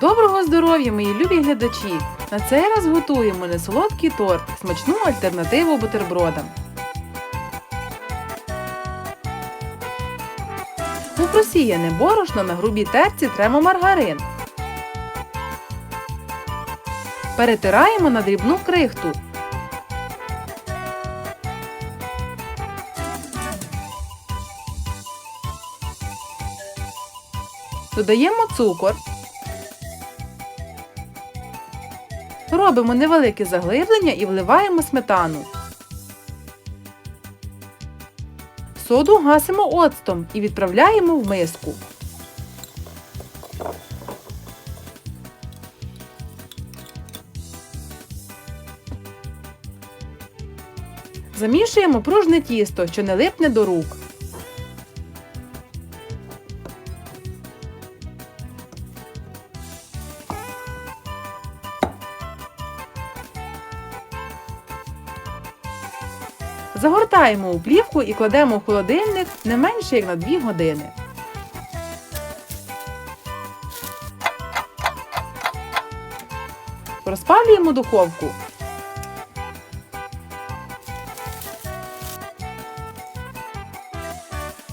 Доброго здоров'я, мої любі глядачі! На цей раз готуємо не солодкий торт, смачну альтернативу бутербродам. У просіяне борошно на грубій терці тремо маргарин. Перетираємо на дрібну крихту. Додаємо цукор. Робимо невелике заглиблення і вливаємо сметану. Соду гасимо оцтом і відправляємо в миску. Замішуємо пружне тісто, що не липне до рук. Загортаємо у плівку і кладемо в холодильник не менше як на 2 години. Розпалюємо духовку.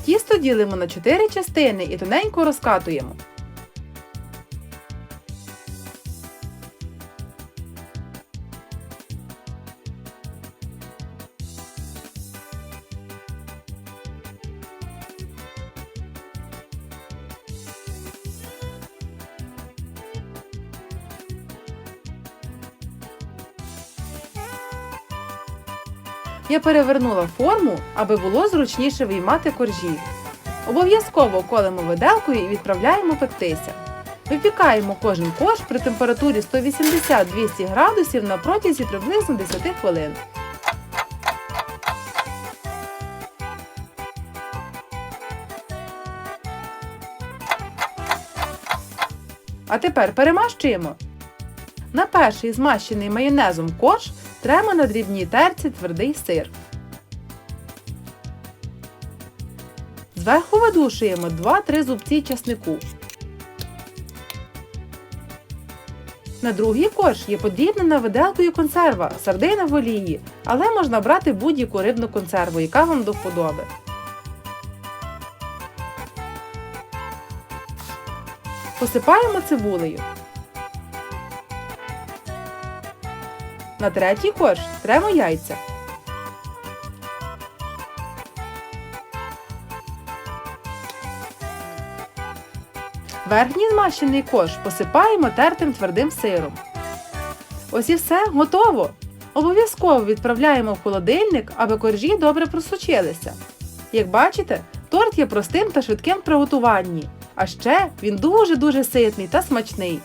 Тісто ділимо на 4 частини і тоненько розкатуємо. Я перевернула форму, аби було зручніше виймати коржі. Обов'язково колемо виделкою і відправляємо пектися. Випікаємо кожен корж при температурі 180-200 градусів на протязі приблизно 10 хвилин. А тепер перемащуємо. На перший змащений майонезом корж тремо на дрібній терці твердий сир. Зверху видушуємо 2-3 зубці часнику. На другий корж є подрібнена виделкою консерва сардина в олії, але можна брати будь-яку рибну консерву, яка вам до вподоби. Посипаємо цибулею. На третій корж тремо яйця. Верхній змащений корж посипаємо тертим твердим сиром. Ось і все, готово! Обов'язково відправляємо в холодильник, аби коржі добре просочилися. Як бачите, торт є простим та швидким в приготуванні. А ще він дуже-дуже ситний та смачний.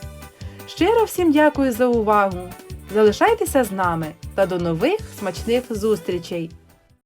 Щиро всім дякую за увагу! Залишайтеся з нами та до нових смачних зустрічей!